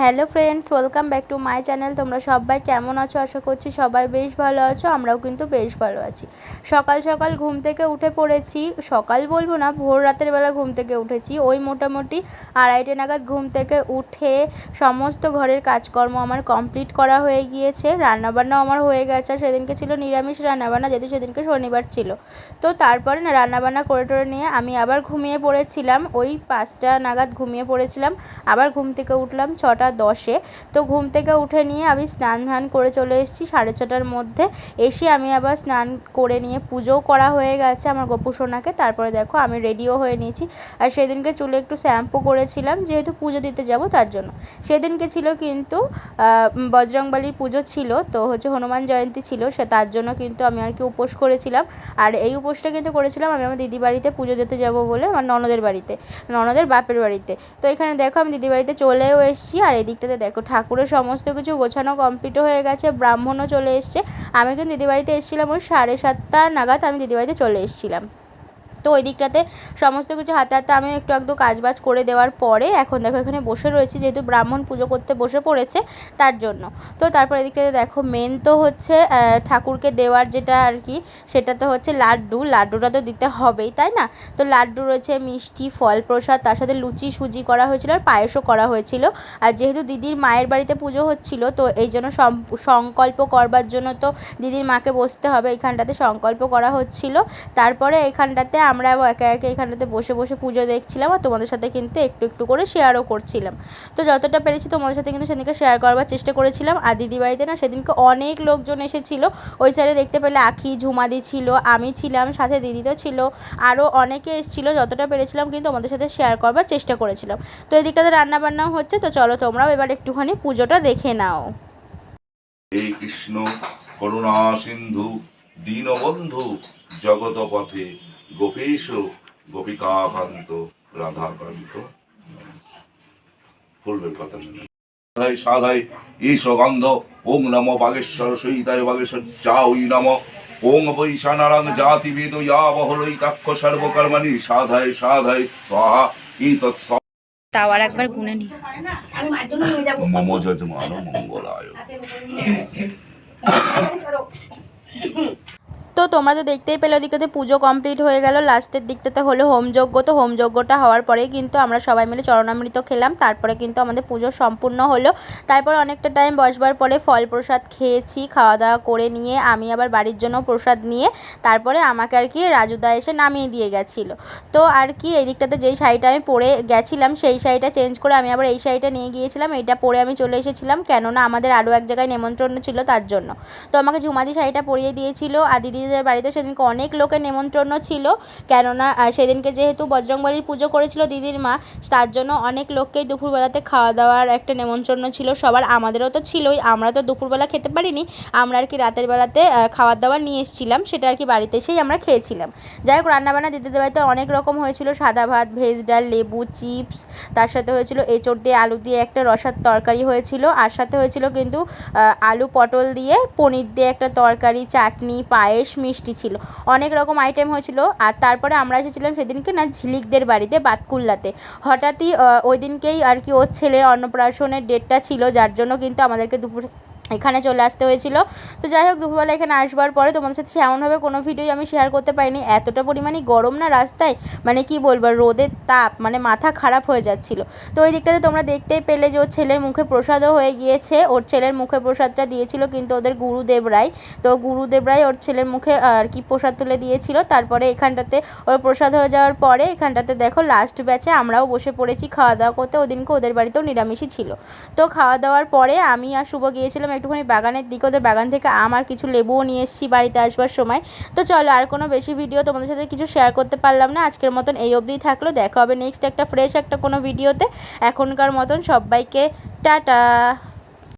Hello friends, welcome back to my channel. তোমরা সবাই কেমন আছো? আশা করছি সবাই বেশ ভালো আছো, আমরাও কিন্তু বেশ ভালো আছি। সকাল সকাল ঘুম থেকে উঠে পড়েছি। সকাল বলব না, ভোর রাতের বেলা ঘুম থেকে উঠেছি। ওই মোটামুটি আড়াইটে নাগাদ ঘুম থেকে উঠে সমস্ত ঘরের কাজকর্ম আমার কমপ্লিট করা হয়ে গিয়েছে। রান্নাবান্নাও আমার হয়ে গেছে। সেদিনকে ছিল নিরামিষ রান্নাবান্না, যেহেতু সেদিনকে শনিবার ছিল। তো তারপরে না, রান্নাবান্না করে টরে নিয়ে আমি আবার ঘুমিয়ে পড়েছিলাম। ওই পাঁচটা নাগাদ ঘুমিয়ে পড়েছিলাম। আবার ঘুম থেকে উঠলাম। ছটা দশে। তো ঘুম থেকে উঠে নিয়ে আমি স্নান ধান করে চলে এসেছি। সাড়ে ছটার মধ্যে এসে আমি আবার স্নান করে নিয়ে পুজোও করা হয়ে গেছে আমার গোপু সোনাকে। তারপরে দেখো আমি রেডিও হয়ে নিয়েছি। আর সেদিনকে চুলে একটু শ্যাম্পু করেছিলাম, যেহেতু পুজো দিতে যাব তার জন্য। সেদিনকে ছিল কিন্তু বজরংবালির পুজো ছিল, তো হচ্ছে হনুমান জয়ন্তী ছিল, সে তার জন্য কিন্তু আমি আর কি উপোস করেছিলাম। আর এই উপোসটা কিন্তু করেছিলাম আমি আমার দিদি বাড়িতে পুজো দিতে যাব বলে আমার ননদের বাড়িতে, ননদের বাপের বাড়িতে। তো এখানে দেখো আমি দিদি বাড়িতে চলেও এসেছি। আর এদিকটাতে দেখো, ঠাকুরের সমস্ত কিছু গোছানো কমপ্লিট হয়ে গেছে, ব্রাহ্মণও চলে এসছে। আমি কিন্তু দিদিবাড়িতে এসেছিলাম ওই সাড়ে সাতটা নাগাদ, আমি দিদিবাড়িতে চলে এসেছিলাম। তো ওই দিকটাতে সমস্ত কিছু হাতে হাতে আমি একটু একটু কাজবাজ করে দেওয়ার পরে এখন দেখো এখানে বসে রয়েছি, যেহেতু ব্রাহ্মণ পুজো করতে বসে পড়েছে তার জন্য। তো তারপর এদিকটাতে দেখো মেন তো হচ্ছে ঠাকুরকে দেওয়ার যেটা আর কি, সেটা তো হচ্ছে লাড্ডু। লাড্ডুটা তো দিতে হবেই, তাই না? তো লাড্ডু রয়েছে, মিষ্টি, ফল প্রসাদ, তার সাথে লুচি সুজি করা হয়েছিল আর পায়েসও করা হয়েছিল। আর যেহেতু দিদির মায়ের বাড়িতে পুজো হচ্ছিল, তো এই জন্য সংকল্প করবার জন্য তো দিদির মাকে বসতে হবে। এইখানটাতে সংকল্প করা হচ্ছিল। তারপরে এখানটাতে আমরা একে একে এখানেতে বসে বসে পুজো দেখছিলাম আর তোমাদের সাথে কিন্তু একটু একটু করে শেয়ারও করছিলাম। তো যতটা পেরেছি তোমাদের সাথে কিন্তু সেদিনকে শেয়ার করবার চেষ্টা করেছিলাম। আর দিদি বাড়িতে না সেদিনকে অনেক লোকজন এসেছিল। ওই সাইডে দেখতে পেলে আখি, ঝুমাদি ছিল, আমি ছিলাম, সাথে দিদি তো ছিল। আরও অনেকে এসেছিল, যতটা পেরেছিলাম কিন্তু তোমাদের সাথে শেয়ার করবার চেষ্টা করেছিলাম। তো এদিকটাতে রান্না বান্নাও হচ্ছে, তো চলো তোমরাও এবার একটুখানি পুজোটা দেখে নাও। এই কৃষ্ণ, করুণা সিন্ধু, দীনবন্ধু জগতপথে গোপেশ গোপিকাকান্ত রাধাকান্ত। ফুলবের কথা নেই সাধাই সাধাই ঈশ গন্ধ ওং নম বাগেশ্বর সহিতায় বাগেশ্বর যা ওই নম। ওং বৈশা নারাং জাতি বেদ ইয়া বহলৈতাক্ষ সর্বকর্মাণি। সাধায় সাধায় স্বাহা ই তৎস তাও আর একবার গুনে নি। আমি মার জন্য নিয়ে যাব। মম যজমান মঙ্গলায়। তো তোমরা তো দেখতেই পেলে ওদিকটাতে পুজো কমপ্লিট হয়ে গেল। লাস্টের দিকটাতে হলো হোমযজ্ঞ তো হোমযজ্ঞটা হওয়ার পরেই কিন্তু আমরা সবাই মিলে চরণামৃত খেলাম। তারপরে কিন্তু আমাদের পুজো সম্পূর্ণ হলো। তারপর অনেকটা টাইম বসবার পরে ফল প্রসাদ খেয়েছি, খাওয়া দাওয়া করে নিয়ে আমি আবার বাড়ির জন্য প্রসাদ নিয়ে তারপরে আমাকে আর কি রাজুদা এসে নামিয়ে দিয়ে গেছিল। তো আর কি এই দিকটাতে যেই শাড়িটা আমি পরে গেছিলাম, সেই শাড়িটা চেঞ্জ করে আমি আবার এই শাড়িটা নিয়ে গিয়েছিলাম। এটা পরে আমি চলে এসেছিলাম। কেননা আমাদের আরও এক জায়গায় নেমন্ত্রণ ছিল তার জন্য। তো আমাকে ঝুমাদি শাড়িটা পরিয়ে দিয়েছিল। আর দিদি দিদিদের বাড়িতে সেদিনকে অনেক লোকের নেমন্ত্রণ ছিল। কেননা সেদিনকে যেহেতু বজরংবলির পুজো করেছিল দিদির মা, তার জন্য অনেক লোককেই দুপুরবেলাতে খাওয়া দাওয়ার একটা নেমন্ত্রণ ছিল। সবার আমাদেরও তো ছিলই, আমরা তো দুপুরবেলা খেতে পারিনি। আমরা আর কি রাতের বেলাতে খাবার দাবার নিয়ে এসেছিলাম, সেটা আর কি বাড়িতে এসেই আমরা খেয়েছিলাম। যাই হোক, রান্নাবান্না দিদিদের বাড়িতে অনেক রকম হয়েছিল। সাদা ভাত, ভেজ ডাল, লেবু, চিপস, তার সাথে হয়েছিল এঁচড় দিয়ে আলু দিয়ে একটা রসার তরকারি হয়েছিল। আর সাথে হয়েছিল কিন্তু আলু পটল দিয়ে পনির দিয়ে একটা তরকারি, চাটনি, পায়েস মিষ্টি ছিল। অনেক রকম আইটেম হয়েছিল। আর তারপরে আমরা এসেছিলাম সেদিনকে না ঝিলিকদের বাড়িতে বাতকুল্লাতে। হঠাৎই ওই দিনকেই আর কি ওর ছেলের অন্নপ্রাশনের ডেটটা ছিল, যার জন্য কিন্তু আমাদেরকে দুপুর এখানে চলে আসতে হয়েছিল। তো যাই হোক, দুপুরবেলা এখানে আসবার পরে তোমাদের সাথে সেমনভাবে কোনো ভিডিওই আমি শেয়ার করতে পারিনি। এতটা পরিমাণে গরম না রাস্তায় মানে কি বলব রোদের তাপ মানে মাথা খারাপ হয়ে যাচ্ছিল। তো ওই দিকটাতে তোমরা দেখতেই পেলে যে ওর ছেলের মুখে প্রসাদও হয়ে গিয়েছে। ওর ছেলের মুখে প্রসাদটা দিয়েছিল কিন্তু ওদের গুরুদেব রায়। তো গুরুদেব রায় ওর ছেলের মুখে আর কি প্রসাদ তুলে দিয়েছিল। তারপরে এখানটাতে ওর প্রসাদ হয়ে যাওয়ার পরে এখানটাতে দেখো লাস্ট ব্যাচে আমরাও বসে পড়েছি খাওয়া দাওয়া করতে। ওদিনকে ওদের বাড়িতেও নিরামিষই ছিল। তো খাওয়া দাওয়ার পরে আমি আর শুভ গিয়েছিলাম একটুখানি বাগানের দিকে, ওদের বাগান থেকে আম আর কিছু লেবুও নিয়ে এসেছি বাড়িতে আসবার সময়। তো চলো আর কোনো বেশি ভিডিও তোমাদের সাথে কিছু শেয়ার করতে পারলাম না। আজকের মতন এই অবধিই থাকল। দেখা হবে নেক্সট একটা ফ্রেশ একটা কোনো ভিডিওতে এখনকার মতন সবাইকে টাটা।